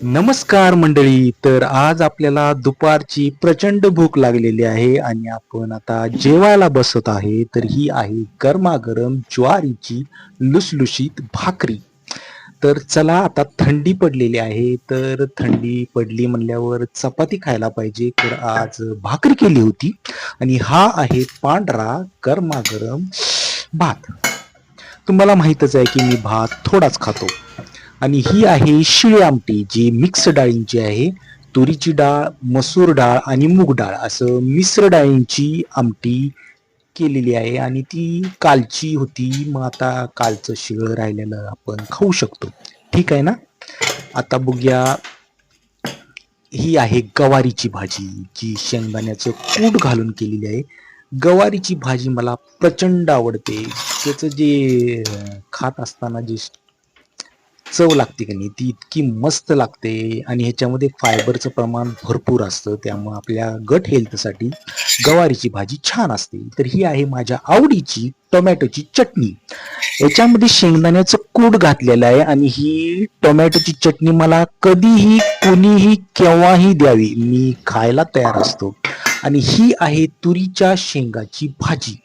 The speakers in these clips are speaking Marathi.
नमस्कार मंडळी तर आज आपल्याला दुपारची प्रचंड भूक लागलेली आहे आणि आपण आता जेवायला बसत आहे तर ही आहे गरमागरम ज्वारीची लुसलुशीत भाकरी. तर चला आता थंडी पडलेली आहे तर थंडी पडली म्हणल्यावर चपाती खायला पाहिजे. तर आज भाकरी केली होती आणि हा आहे पांढरा गरमागरम भात. तुम्हाला माहीतच आहे की मी भात थोडाच खातो. आणि ही आहे शिळी आमटी जी मिक्स डाळींची आहे. तुरीची डाळ मसूर डाळ आणि मूग डाळ असं मिश्र डाळींची आमटी केलेली आहे आणि ती कालची होती. मग आता कालचं शिळ राहिलेलं आपण खाऊ शकतो. ठीक आहे ना? आता बघूया. ही आहे गवारीची भाजी जी शेंगदाण्याचं कूट घालून केलेली आहे. गवारीची भाजी मला प्रचंड आवडते. त्याचं जे खात असताना जे चव लागते की नाही? ती इतकी मस्त लागते आणि ह्याच्यामध्ये फायबरचं प्रमाण भरपूर असतं. त्यामुळे आपल्या गट हेल्थसाठी गवारीची भाजी छान असते. तर ही आहे माझ्या आवडीची टोमॅटोची चटणी. याच्यामध्ये शेंगदाण्याचं कूट घातलेलं आहे आणि ही टोमॅटोची चटणी मला कधीही कुणीही केव्हाही द्यावी. मी खायला तयार असतो. आणि ही आहे तुरीच्या शेंगाची भाजी.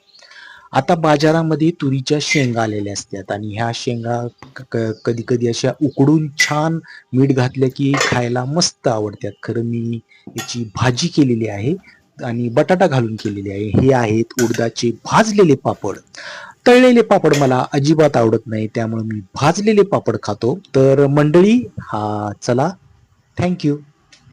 आता बाजारामध्ये तुरीच्या शेंगा आलेल्या असतात आणि ह्या शेंगा कधी कधी अशा उकडून छान मीठ घातल्या की खायला मस्त आवडतात. खरं मी याची भाजी केलेली आहे आणि बटाटा घालून केलेली आहे. हे आहेत उडदाचे भाजलेले पापड. तळलेले पापड मला अजिबात आवडत नाही त्यामुळे मी भाजलेले पापड खातो. तर मंडळी हा चला. थँक्यू